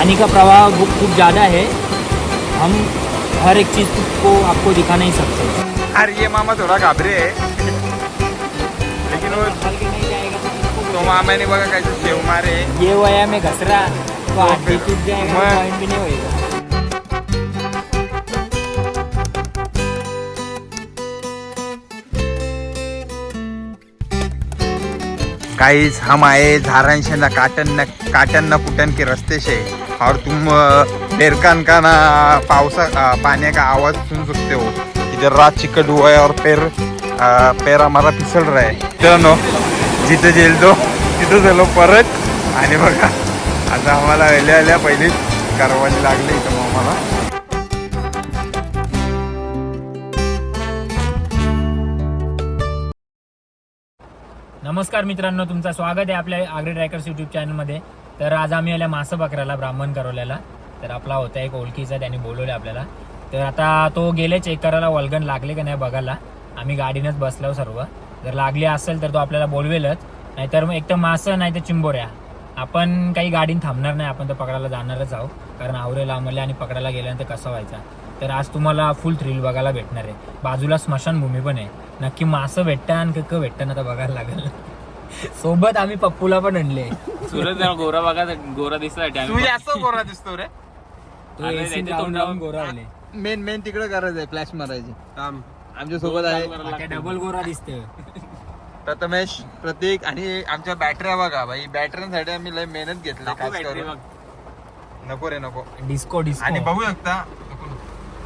पानी का प्रवाह खूब ज़्यादा है। हम हर एक चीज़ को आपको दिखा नहीं सकते। अरे ये मामा थोडा घाबरे आहे लेकिन वो तो मामा ने बघा काय शेव मारे? ये वया में घसरा तो हड्डी टूट जाएगा पॉइंट भी नहीं होएगा। गाइस हम आए झारन ना काटन न काटन न कुटन के रास्ते से। और तुम अ, का ना पावसा अ, पानी का आवाज सुन सकते हो. इधर रात चिकट हुआ है और पैर पैर हमारा फिसल रहा है. चलो जिथे जेल तो तिथं झालो परत. आणि बघा आता आम्हाला आल्या आल्या पहिलीच कारवाई लागली इथं मग आम्हाला नमस्कार मित्रांनो तुमचं स्वागत आहे आपल्या आग्रे ट्रॅकर्स युट्यूब चॅनलमध्ये तर आज आम्ही आल्या मासं बकराला ब्राह्मण करवल्याला. तर आपला होता एक ओळखीचा त्याने बोलवले आपल्याला. तर आता तो गेले चेक करायला वलगण लागले का नाही बघायला. आम्ही गाडीनंच बसलो सर्व. जर लागली असेल तर तो आपल्याला बोलवेलच. नाहीतर मग एक तर मासं नाही तर चिंबोऱ्या. आपण काही गाडीन थांबणार नाही आपण तर पकडायला जाणारच आहोत. कारण आवरे लांबले आणि पकडायला गेल्यानंतर कसं व्हायचा? तर आज तुम्हाला फुल थ्रिल बघायला भेटणार आहे. बाजूला स्मशानभूमी पण आहे. नक्की मासं भेटतं आणि कक्क भेटतं ना तर बघायला लागेल. सोबत आम्ही पप्पूला पण आणले. सुरत जरा गोरा बघा गोरा दिसत तू जास्त गोरा दिसतो रे. तो अरे, AC त्याच्या लावून तोंडावर- लावून गोरा आले. मेन मेन तिकडे करायचं आहे फ्लॅश मारायची. काम आमच्यासोबत आहे. डबल गोरा दिसते प्रथमेश प्रतीक आणि आमच्या बॅटऱ्या बघा भाई. बॅटऱ्यांसाठी आम्ही लय मेहनत घेतली खास करून. नको रे नको. डिस्को डिस्को आणि बघू शकता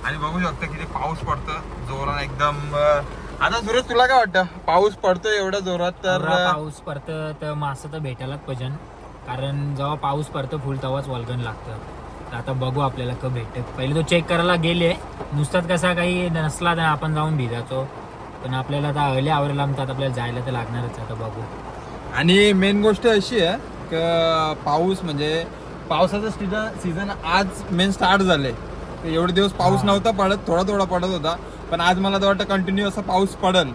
आणि बघू शकता किती पाऊस पडतो जोरात एकदम अं, आता सुरेश तुला काय वाटतं? पाऊस पडतो एवढ्या जोरात तर पाऊस पडतं तर मासं तर भेटायलाच पाहिजे. कारण जेव्हा पाऊस पडतो फुल तेव्हाच वल्गन लागतं. तर आता बघू आपल्याला क भेटत. पहिले तो चेक करायला गेले. नुसताच कसा काही नसला तर आपण जाऊन भिजायचो. पण आपल्याला आता अहले आवरेला आमच्यात आपल्याला जायला तर लागणारच आता बघू. आणि मेन गोष्ट अशी आहे की पाऊस म्हणजे पावसाचं सीझन सीझन आज मेन स्टार्ट झालंय. तर एवढे दिवस पाऊस नव्हता पडत थोडा थोडा पडत होता. पण आज मला तर वाटतं कंटिन्यू असा पाऊस पडल.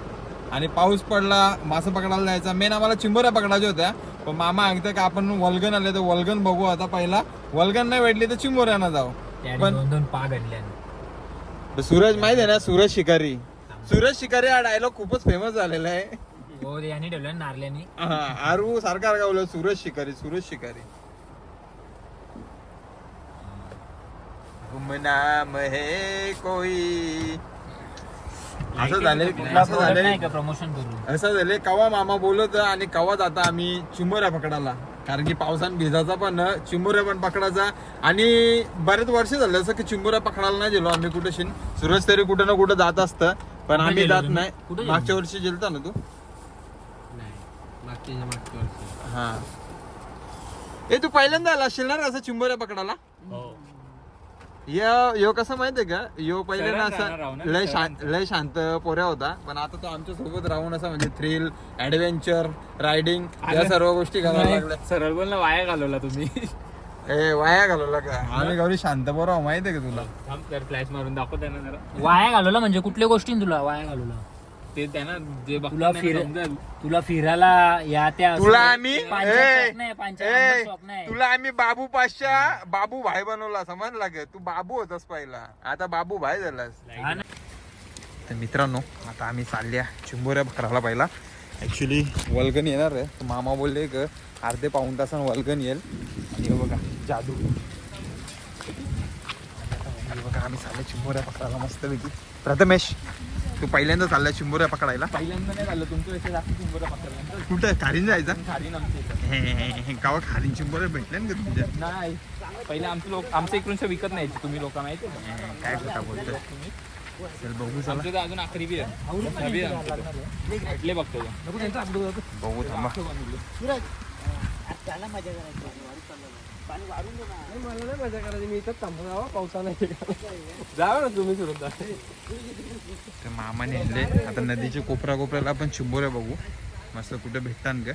आणि पाऊस पडला मासं पकडायला जायचा. मेन आम्हाला चिंबोऱ्या पकडायच्या होत्या. पण मामा सांगतं की आपण वल्गन आले तर वल्गन बघू. आता पहिला वल्गन नाही भेटली तर चिंबोऱ्यानं जाऊ. पण- दोन दोन पा घडले सूरज माहिती आहे ना? सूरज शिकारी. सूरज शिकारी हा डायलॉग खूपच फेमस झालेला आहे. हो यांनी ठेवलं ना नारल्यानी. हा, आरू सारखा गावलं सूरज शिकारी सूरज शिकारी. गुमनाम है कोई असं झालंय असं झालंय प्रमोशन करू असं झालंय कवा मामा बोलत आणि कवा जाता आम्ही चिंबोऱ्या पकडायला. कारण की पावसान भिजाचा पण चिंबोऱ्या पण पकडायचा. आणि बरेच वर्ष झाले असं की चिंबोऱ्या पकडायला नाही गेलो आम्ही कुठे शिन सूरज तरी कुठं ना कुठं जात असतं पण आम्ही जात? नाही? मागच्या वर्षी गेलता ना तू? हा. ए तू पहिल्यांदा आला असशील ना असं चिंबोऱ्या पकडायला? यो यो कसं माहितीये का? यो पहिले ना असं लय शांत लय शांत पोऱ्या होता. पण आता तो आमच्यासोबत राहून असं म्हणजे थ्रिल ऍडव्हेंचर रायडिंग या सर्व गोष्टी करायला लागल्या. सरळ बोल ना वाया घालवला तुम्ही. ए वाया घालवला का? आम्ही गौरी शांत पोरं आहो, माहितीये का तुला? फ्लॅश मारून दाखव त्यांना जरा. वाया घालवलं म्हणजे कुठल्या गोष्टी तुला? वाया घालवलं. ते त्यांना जे तुला फिर. तुला फिरायला या त्या तुला आम्ही ए. तुला आम्ही बाबू पाचशा बाबू भाई बनवला समजला का तू बाबू होतास पहिला. आता बाबू भाई झालास. ना? तर मित्रांनो आता आम्ही चालल्या चिंबोऱ्या पकडायला पहिला. ॲक्च्युली वल्गन येणार आहे. तर मामा बोलले की अर्धे पाऊण तासानं वल्गन येईल. आणि हे बघा जादू. हे बघा आम्ही चालले चिंबोऱ्या पकडायला मस्तपैकी. प्रथमेश तू पहिल्यांदा चाललाय चिंबोऱ्या पकडायला? पहिल्यांदा नाही झालं तुमच्या पेक्षा जास्त चिंबोरा पकडला कुठं? खारीन जायचा? खाली आमच्या गावात खारीन चिंबोऱ्या भेटल्या ना का तुमच्या? नाही पहिले आमचे लोक आमच्या इकडूनच्या विकत नाही तुम्ही लोक माहिती आहे का? काय खोटा बोलतोय? चल बघू चला. आमच्या इथं अजून आखरी बी आहे दहावी आहे आमच्या इथं. भेटले बघतो तो. बघू थांबा. जावा ना तुम्ही तर मामाने आणले आता नदीच्या कोपरा कोपऱ्याला आपण चिंबोऱ्या बघू. मस्त कुठे भेटतात का?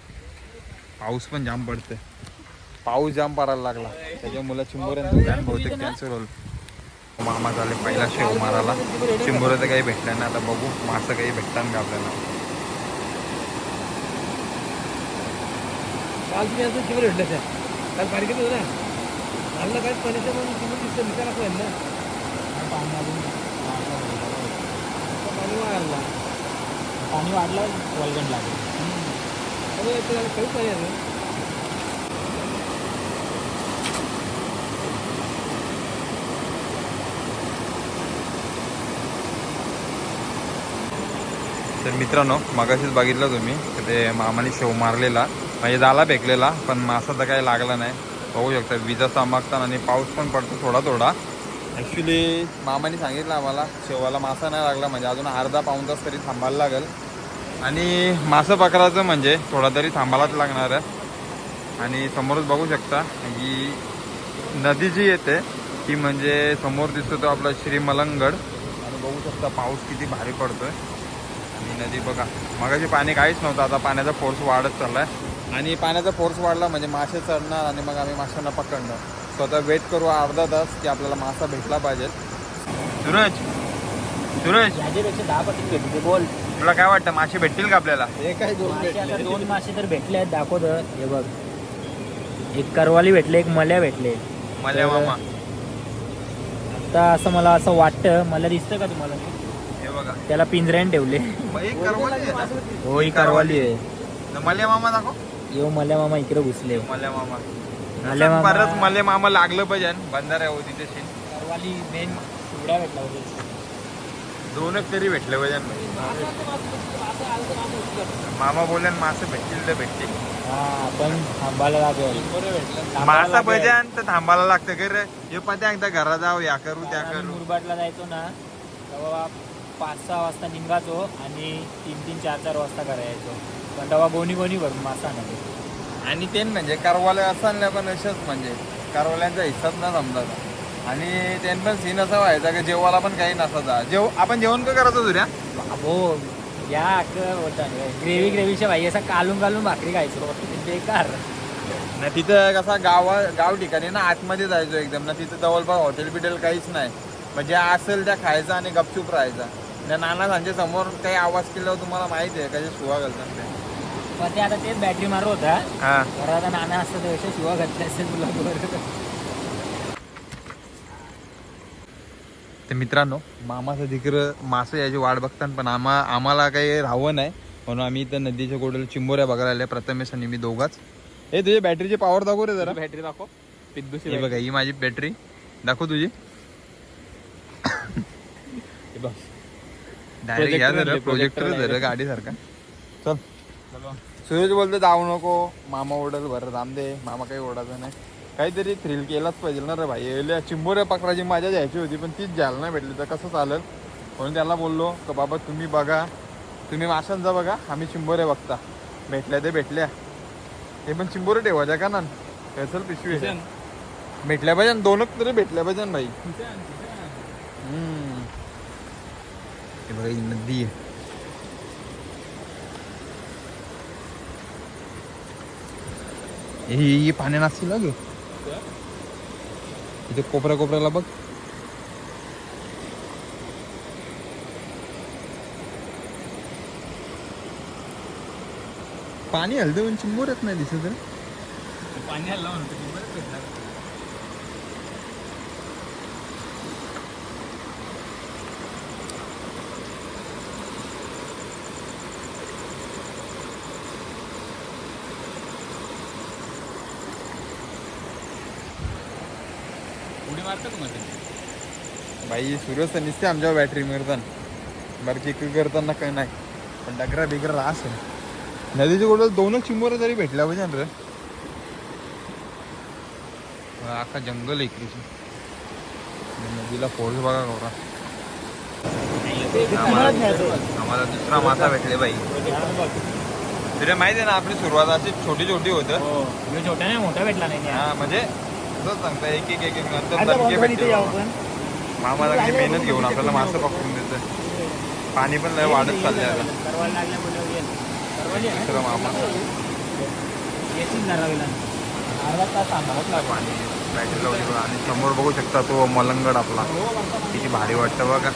पाऊस पण जाम पडतोय. पाऊस जाम पडायला लागला. त्याच्यामुळे चिंबोऱ्यांचं प्लॅन बहुतेक कॅन्सल होईल. मामा झाले पहिला शेव मारायला. चिंबोऱ्या तर काही भेटल्या नाही. आता बघू. मासं काही भेटतात का आपल्याला? आणलं काय? पाण्याचं म्हणून तुम्ही दिसतं? निकाल असं आहे ना पाणी अजून. पाणी वाढला. पाणी वाढलं वल्गण लागेल. काही पाणी आहे. तर मित्रांनो मगाशीच बघितलं तुम्ही की ते मामाने शेव मारलेला. म्हणजे झाला फेकलेला पण मासा तर काही लागला नाही. बघू शकता विजा चमकताना आणि पाऊस पण पडतो थोडा थोडा. ॲक्च्युली मामाने सांगितलं आम्हाला शेवाला मासा नाही लागला म्हणजे अजून अर्धा पाऊण तास तरी थांबायला लागेल. आणि मासं पकडायचं म्हणजे थोडा तरी थांबायलाच लागणार आहे. आणि समोरच बघू शकता ही नदी जी येते ती म्हणजे समोर दिसतो तो आपला श्री मलंगड आणि बघू शकता पाऊस किती भारी पडतोय. आणि नदी बघा मगाशी पाणी काहीच नव्हतं आता पाण्याचा फोर्स वाढत चाललाय. आणि पाण्याचा फोर्स वाढला म्हणजे मासे चढणार आणि मग आम्ही माशांना पकडणार. स्वतः वेट करू अर्धा तास की आपल्याला मासा भेटला पाहिजे. सूरज सूरज. याच्यापेक्षा दहा पटीत भेटते बोल. तुला काय वाटतं मासे भेटतील का आपल्याला? हे काय दोन मासे आता भेटले? दोन मासे तर भेटले आहेत दाखवत. हे बघ. एक करवाली भेटले एक मल्या भेटले. मल्या मामा. आता असं मला असं वाटतं मला दिसतं का तुम्हाला? हे बघा. त्याला पिंजऱ्याने ठेवले. मग एक करवली आहे ना? हो ही करवाली आहे. तर मल्या मामा दाखव. येऊ मल्या मामा इकडे घुसले. मल्या मामा. मल्या मामा. परत मल्या मामा लागलं पाहिजे बंधाऱ्या हो तिथे सीन. करवाली मेन शिवड्या भेटला होते. दोनच तरी भेटले पाहिजे मामा बोलले मासे भेटतील तर भेटतील. हा पण थांबायला लागेल. मासा. भजन तर थांबायला लागतं. का रे हे पत्या एकदा घरा जाऊ या करू त्या करू. मुरबाडला जायचो ना तेव्हा पाच सहा वाजता निघायचो आणि तीन तीन चार चार वाजता करायचो पण तेव्हा गोणी गोणी भरून मासा नाही आणि ते म्हणजे कारवाले असताना पण असेच म्हणजे कारवाल्यांचा हिस्साच ना समजायचा. आणि त्यांना पण सीन असा व्हायचा की जेवायला पण काही नसायचा. जेव आपण जेवण का करायचो तुझ्या हो या होता ग्रेव्ही ग्रेव्हीच्या भाई असा कालून कालून भाकरी खायचो. बेकार. ना तिथं कसा गावा गाव ठिकाणी ना आतमध्ये जायचो एकदम. ना तिथं जवळपास हॉटेल बिटेल काहीच नाही. म्हणजे असेल त्या खायचा आणि गपचूप राहायचा. त्या नाना सांजे समोर काही आवाज केल्यावर तुम्हाला माहिती आहे कशी सुवा घालतात ते आता तेच बॅटरी होता. हा. नाना असतं तर शिवा घातल्या असेल तुला तर मित्रांनो मामाचं तिकडं मासे याची वाट बघतात पण आम्हा आम्हाला काही राहावं नाही. म्हणून आम्ही इथं नदीच्या कोडेला चिंबोऱ्या बघायला आल्या. प्रथमेश आणि मी दोघाच. हे तुझ्या बॅटरीची पॉवर दाखव रे जरा. बॅटरी दाखव. पिद्दूची हे बघा ही माझी बॅटरी दाखव तुझी. डायरेक्ट घ्या जरा प्रोजेक्टर जरा गाडी सारखा चल. सूरज बोलतो जाऊ नको. मामा ओढल बरं राम दे. मामा काही ओढायचं नाही. काहीतरी थ्रिल केलाच पाहिजे ना रे भाई. एवढ्या चिंबोऱ्या पकडायची मजा घ्यायची होती पण तीच जायला नाही भेटली. तर कसं चालेल? म्हणून त्याला बोललो का बाबा तुम्ही बघा. तुम्ही माशांचा बघा. आम्ही चिंबोऱ्या बघता. भेटल्या ते भेटल्या. हे पण चिंबोरे ठेवायच्या का ना चल पिशवी. भेटल्या पाहिजे दोनच तरी भेटल्या पाहिजे भाई. हम्म. नदी आहे. ही ही पाण्या नाचतील ना ग इथे कोपऱ्या कोपऱ्याला बघ. पाणी हलतं पण चिंबोर नाही दिसत पाणी आलं म्हणतो की बरं भेटणार. बाई तर निसते आमच्या बॅटरी मिळतात बरं किक करताना काही नाही. पण डगरा बिगरा रास आहे. नदीच्या कोडं दोनच चिंबोऱ्या तरी भेटल्या पाहिजे ना रे. अख्खा जंगल आहे इकडे. नदीला फोर्स बघा गौरा. आम्हाला दुसरा मासा भेटले बाई. तुला माहिती आहे ना आपली सुरुवात अशी छोटी छोटी होतं. हो मी छोटा नाही मोठा भेटला नाही. हा म्हणजे सांगता एक एक एक एक नंतर दणके भेटते बाबा. मामा लागली मेहनत घेऊन आपल्याला मासं पकडून देतं पाणी पण लय वाढत चाललंय आता. करवाला लागल्या बोलल्यावर येईल करवाली आहे दुसरा मामा. ना? येतील जरा वेळा अर्धा तास थांबावंच लागेल पाणी बॅटरी लावली बघा. आणि समोर बघू शकता तो मलंगड आपला. किती भारी वाटतं बघा.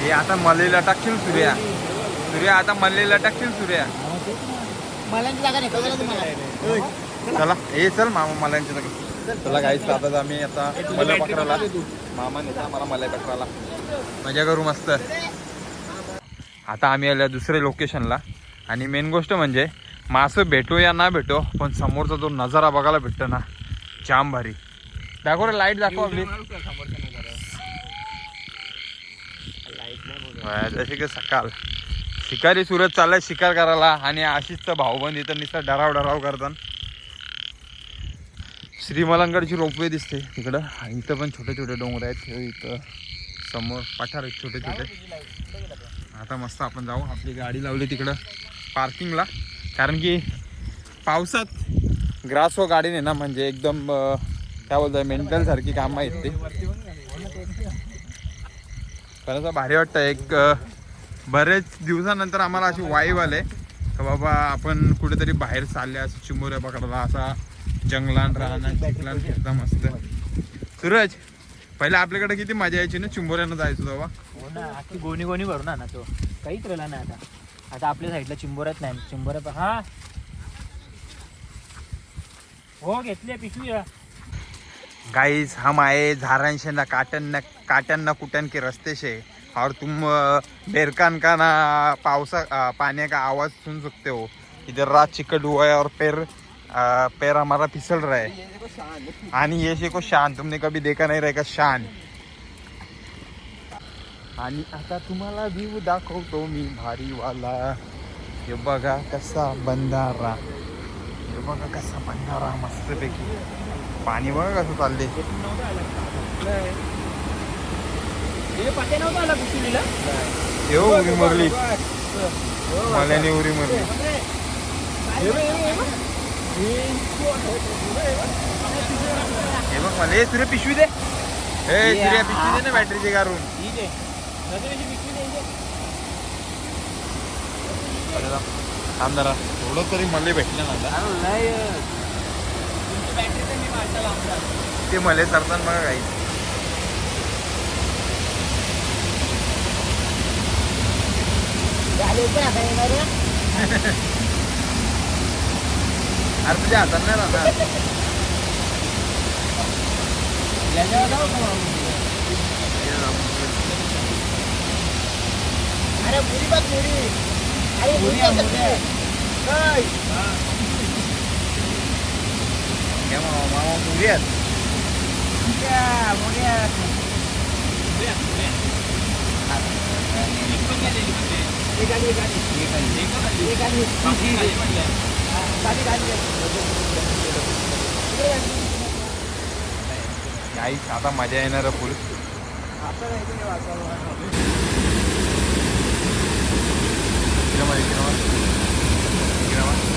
हे आता मलेला टाकशील सूर्या. सूर्या आता मलेला टाकशील सूर्या. मला जागा नाही कळलं तुम्हाला चला हे चल मामा मला यांच्या जागी. चला काहीच आता आम्ही आता मलय पकडायला. मामा नेता मला मलय पकडायला. मजा करू मस्त. आता आम्ही आल्या दुसऱ्या लोकेशनला आणि मेन गोष्ट म्हणजे मासं भेटो या ना भेटो पण समोरचा जो नजारा बघायला भेटतो ना जाम भारी. दाखव रे लाइट दाखव आपली. जसे की सकाळ. शिकारी सुरत चाललाय शिकार करायला आणि आशिषचा भाऊबंद इथं नुसतं डराव डराव करतात. श्रीमलंगडची रोपवे दिसते तिकडं आणि इथं पण छोटे छोटे डोंगर आहेत. इथं समोर पठार आहेत छोटे छोटे. आता मस्त आपण जाऊ. आपली गाडी लावली तिकडं पार्किंगला. कारण की पावसात ग्रास व गाडी ना म्हणजे एकदम काय बोलतोय मेंटल सारखी कामं आहेत ते. पण असं भारी वाटतं. एक बरेच दिवसानंतर आम्हाला अशी वाईव आले. तर बाबा आपण कुठेतरी बाहेर चालले असं चिमुऱ्या पकडायला असा जंगलान राहणार चिखलान फिरता मस्त. सूरज पहिले आपल्याकडे किती मजा यायची ना चिंबोऱ्यानं जायचो तेव्हा? हो गोणी गोणी भरून ना तो. काहीच राहिला नाही आता. आता आपल्या साईडला चिंबोऱ्यात नाही. चिंबोऱ्या हा. हो घेतली पिशवी आहे. गाइस हम आए झारन ना काटन न काटन न कुटन के रास्ते से. और तुम बेरकान का ना पावसा अ, पानी का आवाज सुन सकते हो। इधर रात चिकट हुआ है और पैर पैर हमारा फिसल रहा है। आणि ये से को शान तुमने कभी देखा नहीं रहेगा शान। आणि आता तुम्हाला व्ह्यू दाखवतो मी भारीवाला। हे बघा कसा बंधारा। हे बघा कसा बंधारा मस्तपैकी। पाणी बघा कसं चालले हे पते नव्हतं आला पिशवीला येऊ उरी मरली. मल्याने उरी मरली. हे बघ मला हे सूर्य पिशवी दे. हे सूर्य पिशवी दे ना बॅटरीची काढून ठीक आहे. थांब जरा. थोडं तरी मला भेटलं ना ते मले सरताना बघा काही अरे तुझ्या हातात नाही राहणार अरे मुली बघ मुली अरे मुली हे मामा मामा मुली आहेत काही आता मजा येणार फुल आता किरामा किरामा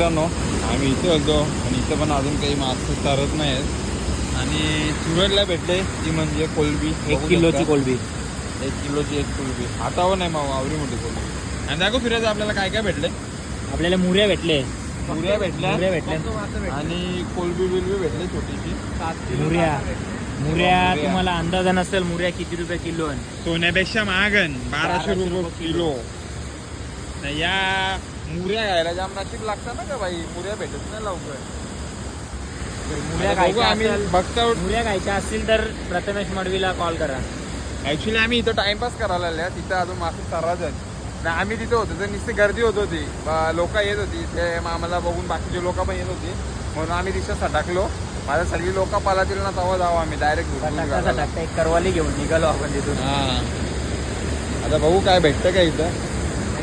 मित्रांनो आम्ही इथे होतो आणि इथं पण अजून काही मासे तरत नाही आहेत आणि सुरतला भेटले ती म्हणजे कोलबी. एक किलोची. कोलबी. एक किलोची एक कोलबी. हातावर नाही मावा आवरी मोठी कोलबी. आणि दाखव फिरायचं आपल्याला काय काय भेटले. आपल्याला मुऱ्या भेटले. पुऱ्या भेटल्या. मुऱ्या भेटल्या. आणि कोलबी बिलबी भेटले छोटीशी. मुऱ्या. मुऱ्या तुम्हाला अंदाजा नसेल मुऱ्या किती रुपये किलो आहे. सोन्यापेक्षा महागन बाराशे रुपये किलो. नाही, या मुऱ्या घ्यायला जाम नशीब लागतात ना का बाई. मुऱ्या भेटत नाही लवकर. आम्ही बघता मुऱ्या खायच्या असतील तर प्रथमेश मडवीला कॉल करा. ऍक्च्युली आम्ही इथं टाइमपास करायला आल्या तिथं अजून मासे तराज आहेत. ना आम्ही तिथे होतो. तर नुसती गर्दी होत होती. लोक येत होती. ते आम्हाला बघून बाकीचे लोक पण येत होती. म्हणून आम्ही तिथं सटाकलो. माझ्या सर्व लोक पालातील ना तेव्हा जाऊ आम्ही. डायरेक्ट करवाली घेऊन निघालो आपण तिथून. आता बघू काय भेटतं का इथं.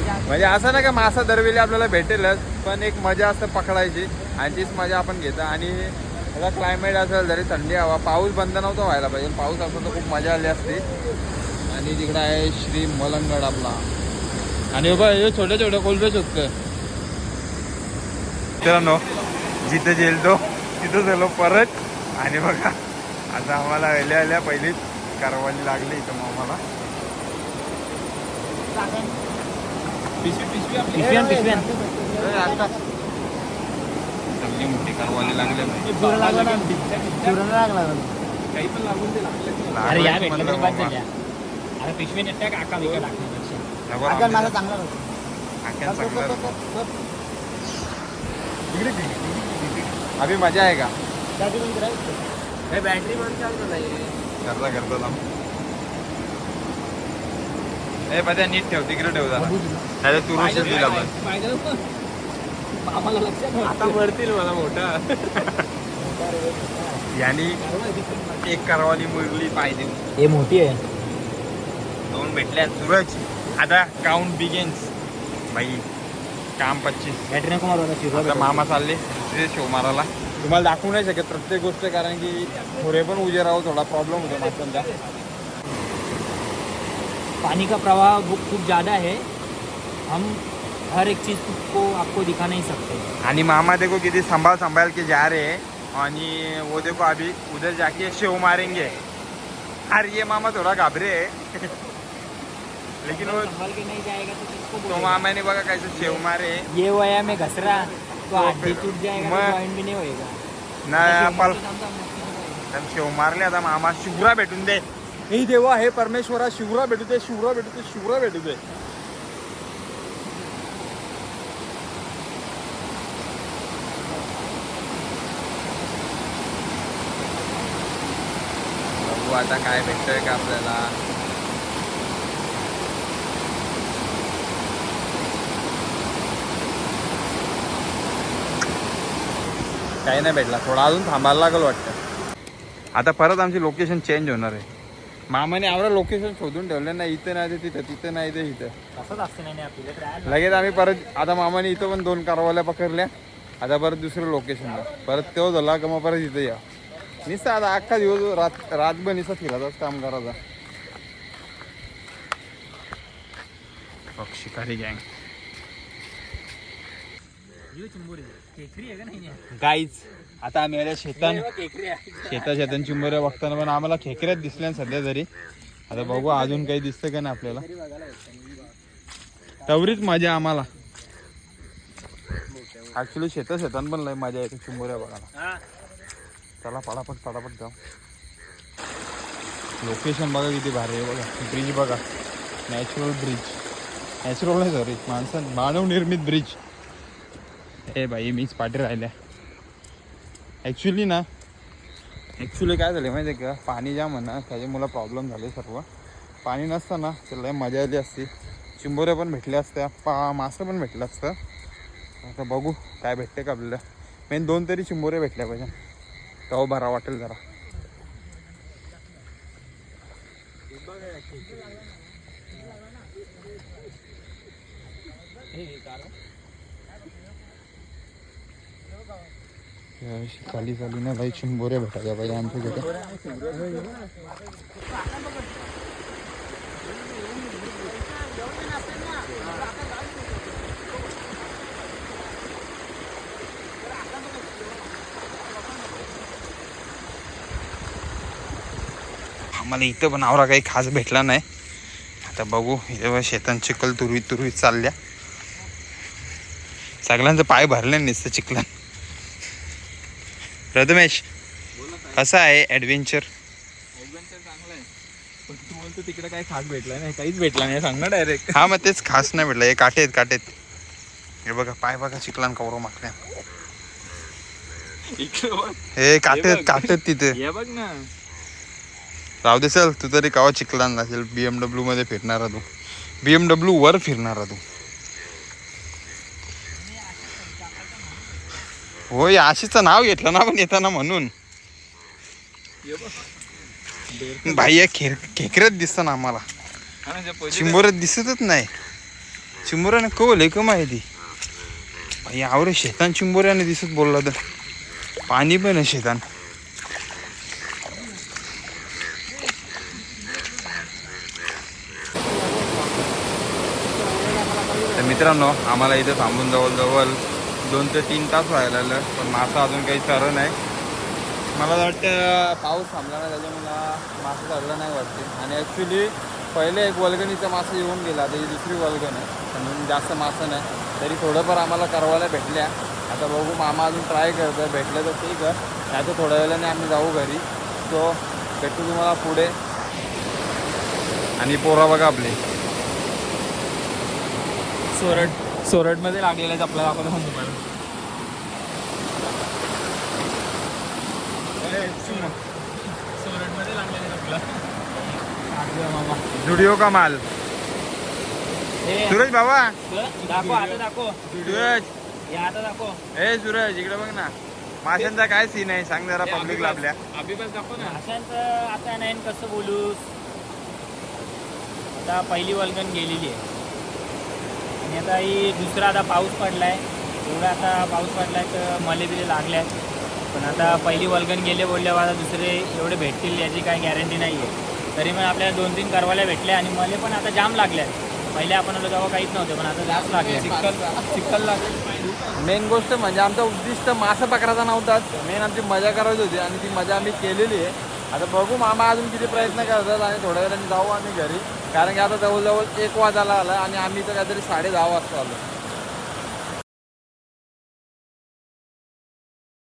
म्हणजे असं ना का मासा दरवेळी आपल्याला भेटेलच पण एक मजा असतं पकडायची आणि तीच मजा आपण घेतो. आणि आता क्लायमेट असेल जरी थंडी हवा पाऊस बंद नव्हता व्हायला पाहिजे. पाऊस असतो तर खूप मजा आली असती. आणि तिकडं आहे श्री मलंगड आपला. आणि बघा हे छोटे छोटे कोलबे होत मित्रांनो जिथं जेलतो तिथं झालो परत. आणि बघा आता आम्हाला आल्या आल्या पहिलीच कारवाई लागली इथं मग आम्हाला ए, आता चांगली मोठी कारवाली लागले काही पण लागून ते लागलं अरे या भेटलं तरी बाद झाल्या अरे पिशवी नेट्या का? आका विकत टाकण्यापेक्षा अभी मजा आहे का? बॅटरी चालतं नाही करता ए बद्या नीट ठेव तिकडे ठेव जरा. नाही तू रोष दिला पण आम्हाला लक्षात आता मरतील मला मोठा. यांनी एक कारवाली मुरली पाहिजे. हे मोठी आहे. दोन भेटल्या सूरज आता काउंट बिगेन्स बाई काम पच्चीस. बॅटरी नको मारू आता मामा चालले दुसरे शो मारायला. तुम्हाला दाखवू नाही शकत प्रत्येक गोष्ट कारण की पुरे पण उजे राहू थोडा प्रॉब्लेम होतो माणसांचा पानी का प्रवाह वो खूब ज़्यादा है। हम हर एक चीज़ को आपको दिखा नहीं सकते। आणि मामा देखो किती संभाल संभाल के जा रहे हैं। आणि वो देखो अभी उधर जाके शेव मारेंगे। अरे ये मामा थोड़ा घाबरे है। लेकिन वो संभाल के नहीं जाएगा तो किसको तो मामा ने बघा कैसे शेव मारे? ये वया में घसरा तो तो हड्डी टूट जाएगा तो जॉइंट भी नहीं होएगा। ना पल आहे. शेव मारले आता मामा। शुभ्रा भेटून दे। हे देवा हे परमेश्वरा शिवरा भेटू दे शिवरा भेटू दे शिवरा भेटू दे. बघू आता काय भेटतंय का आपल्याला. काही नाही भेटला थोडा अजून थांबायला लागल वाटतं. आता परत आमची लोकेशन चेंज होणार आहे. मामाने आवडा लोकेशन शोधून ठेवलं. नाही इथं नाही ते तिथं तिथं नाही ते इथं. तसंच असतं नाही आपल्याला लगेच आम्ही परत आता मामाने इथं पण दोन कारवाल्या पकडल्या. आता परत दुसरं लोकेशनला परत तेव्हा झाला का मग परत इथं या. निस्ता आता अख्खा दिवस रात रातभर निसा फिरायचाच काम करायचा. बघ शिकारी गँग ये चिंबोरी केकरी आहे का नाही? आहे? आता आम्ही आल्या शेतान. हे शेता शेतान चिंबऱ्या बघताना पण आम्हाला खेकऱ्यात दिसल्या सध्या तरी. आता बघू अजून काही दिसतं का ना आपल्याला. तेवढीच मजा आम्हाला. ऍक्च्युली शेता शेतान पण लय मजा येते चिंबोऱ्या बघायला. हा. चला पटापट पटापट जाऊ. लोकेशन बघा किती भारी आहे बघा. ब्रिज बघा. नॅचरल ब्रिज नॅचरल नाही सॉरी माणसं मानव निर्मित ब्रिज ए बाई मीच पाठी राहिल्या. ॲक्च्युली ना ॲक्च्युली काय झालं माहिती आहे का? पाणी जाम आहे ना त्याचे मला प्रॉब्लेम झाले सर्व. पाणी नसतं ना तर लय मजा आली असती. चिंबोऱ्या पण भेटल्या असत्या पा मासं पण भेटलं असतं. आता बघू काय भेटते का आपल्याला. मेन दोन तरी चिंबोऱ्या भेटल्या पाहिजे. तो भरा वाटेल जरा. या खाली खाली चाली ना भाई चिंबोऱ्या भेटायच्या पाहिजे आमच्याकडे आम्हाला इथं पण आवरा काही खास भेटला नाही. आता बघू इथं शेतान चिखल तुरवीत तुरवीत चालल्या. सगळ्यांचं पाय भरले नुसतं चिखलान. प्रथमेश कसं आहे ॲडव्हेंचर चांगलं आहे. पण तू बोलतो तिकडे काही खास भेटला नाही काहीच भेटला नाही. सांग ना डायरेक्ट हा मग तेच खास नाही भेटलं. हे काटे आहेत काटे आहेत. हे बघा पाय बघा चिखलान कवरो मागल्या हे काटे आहेत काटे आहेत तिथे. हे बघ ना. राहू दे चल. तू तरी कवा चिखलान असेल बी एम डब्ल्यू मध्ये फिरणारा तू. बी एम डब्ल्यू वर फिरणारा तू. होय आशीचं नाव घेतलं ना पण येताना म्हणून. भाई खेर खेकऱ्यात दिसतं ना आम्हाला. चिंबोरत दिसतच नाही. चिंबोऱ्याने कवल आहे का माहिती? भाई आवरे शेतान चिंबोऱ्याने दिसत बोलला तर. पाणी पण आहे शेतान. तर मित्रांनो आम्हाला इथं थांबून जवळजवळ दोन ते तीन तास व्हायला लागलं पण मासा अजून काही चर नाही. मला वाटतं पाऊस थांबला नाही त्याच्यामुळे मासा चढला नाही वाटते. आणि ॲक्च्युली पहिले एक वल्गणीचा मासा येऊन गेला आता ही दुसरी वल्गण आहे. म्हणून जास्त मासा नाही. तरी थोडंफार आम्हाला करवायला भेटल्या. आता बघू मामा अजून ट्राय करतो भेटलं तर ठीक आहे. नाही तर थोड्या वेळाने आम्ही जाऊ घरी. सो भेटू तुम्हाला पुढे. आणि पोरा बघा आपली. सोरट. सोरडमध्ये लागलेला आहे आपल्याला आपण सांगू लागलेला आहे आपला मामा जुडिओ का माल? हे, सूरज बाबा? दाखव आता दाखव. सूरज. हे आता दाखव. ए सूरज इकडे बघ ना. माशांचा काय सीन आहे? सांग जरा पब्लिकला आपल्या अभि बस दाखव ना. माशांचं आता नाही कसं बोलूस? आता पहिली वल्गन गेलेली आहे. आणि आता ही दुसरा आता पाऊस पडलाय. एवढा आता पाऊस पडलाय तर मले बिले लागले आहेत पण आता पहिली वल्गन गेले बोलल्यावर आता दुसरे एवढे भेटतील याची काही गॅरंटी नाही आहे तरी पण आपल्याला दोन तीन करवाल्या भेटल्या आणि मले पण आता जाम लागल्या पहिले आपण आलो तेव्हा काहीच नव्हते पण आता जास्त लागले चिक्कल चिक्कल लागेल. मेन गोष्ट म्हणजे आमचं उद्दिष्ट मासा पकडायचा नव्हताच मेन आमची मजा करायची होती आणि ती मजा आम्ही केलेली आहे. आता बघू मामा अजून किती प्रयत्न करतात आणि थोड्या वेळाने जाऊ आम्ही घरी. कारण की आता जवळजवळ एक वाजायला आला आणि आम्ही तर काहीतरी साडे दहा वाजता आलो.